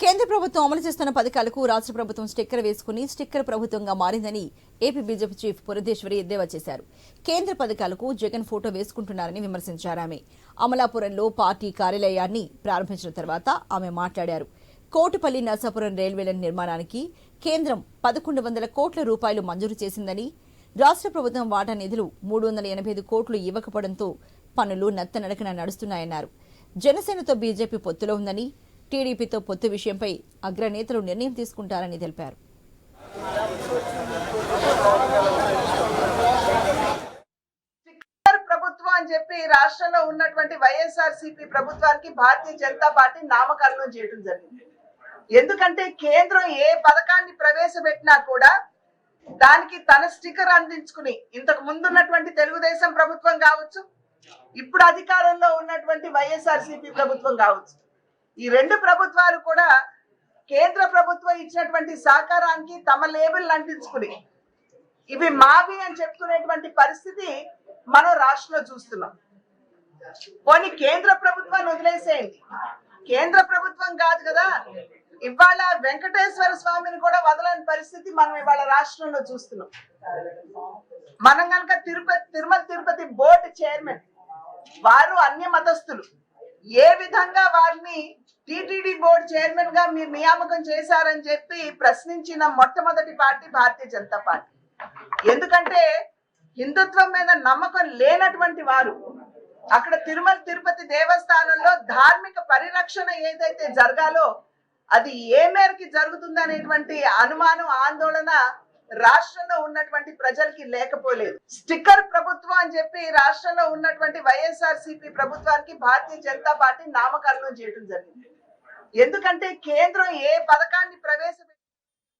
కేంద్ర ప్రభుత్వం అమలు చేస్తున్న పథకాలకు రాష్ట్ర ప్రభుత్వం స్టిక్కర్ వేసుకుని స్టిక్కర్ ప్రభుత్వంగా మారిందని ఏపీ బీజేపీ చీఫ్ పురదేశ్వరి ఎద్దేవా చేశారు. కేంద్ర పథకాలకు జగన్ ఫోటో వేసుకుంటున్నారని విమర్శించారు ఆమె. అమలాపురంలో పార్టీ కార్యాలయాన్ని ప్రారంభించిన తర్వాత ఆమె మాట్లాడారు. కోటుపల్లి నర్సాపురం రైల్వేల నిర్మాణానికి కేంద్రం పదకొండు వందల కోట్ల రూపాయలు మంజూరు చేసిందని రాష్ట్ర ప్రభుత్వం వాటా నిధులు మూడు వందల ఎనభై ఐదు కోట్లు ఇవ్వకపోవడంతో పనులు నత్తనడకన నడుస్తున్నాయన్నారు. జనసేనతో బీజేపీ పొత్తులో ఉందని టీడీపీతో పొత్తు విషయంపై అగ్రనేతలు నిర్ణయం తీసుకుంటారని తెలిపారు. ప్రభుత్వం అని చెప్పి రాష్ట్రంలో ఉన్నటువంటి వైఎస్ఆర్ సిపి ప్రభుత్వానికి భారతీయ జనతా పార్టీ నామకరణం చేయడం జరిగింది. ఎందుకంటే కేంద్రం ఏ పథకాన్ని ప్రవేశపెట్టినా కూడా దానికి తన స్టిక్కర్ అందించుకుని ఇంతకు ముందు ఉన్నటువంటి తెలుగుదేశం ప్రభుత్వం కావచ్చు ఇప్పుడు అధికారంలో ఉన్నటువంటి వైఎస్ఆర్ సిపి ప్రభుత్వం కావచ్చు ఈ రెండు ప్రభుత్వాలు కూడా కేంద్ర ప్రభుత్వం ఇచ్చినటువంటి సహకారానికి తమ లేబుల్ అంటించుకుని ఇవి మావి అని చెప్పుకునేటువంటి పరిస్థితి మనం రాష్ట్రంలో చూస్తున్నాం. పోనీ కేంద్ర ప్రభుత్వాన్ని వదిలేసేయండి. కేంద్ర ప్రభుత్వం కాదు కదా ఇవాళ వెంకటేశ్వర స్వామిని కూడా వదలని పరిస్థితి మనం ఇవాళ రాష్ట్రంలో చూస్తున్నాం. మనం కనుక తిరుపతి తిరుమల తిరుపతి బోర్డు చైర్మన్ వారు అన్య మతస్థులు ఏ విధంగా వారిని చైర్మన్గా మీరు నియామకం చేశారని చెప్పి ప్రశ్నించిన మొట్టమొదటి పార్టీ భారతీయ జనతా పార్టీ. ఎందుకంటే హిందుత్వం మీద నమ్మకం లేనటువంటి వారు అక్కడ తిరుమల తిరుపతి దేవస్థానంలో ధార్మిక పరిరక్షణ ఏదైతే జరగాలో అది ఏ మేరకి జరుగుతుంది అనేటువంటి అనుమానం ఆందోళన రాష్ట్రంలో ఉన్నటువంటి ప్రజలకి లేకపోలేదు. స్టిక్కర్ ప్రభుత్వం అని చెప్పి రాష్ట్రంలో ఉన్నటువంటి వైఎస్ఆర్ సిపి ప్రభుత్వానికి భారతీయ జనతా పార్టీ నామకరణం చేయడం జరిగింది. ఎందుకంటే కేంద్రం ఏ పథకాన్ని ప్రవేశపెట్టి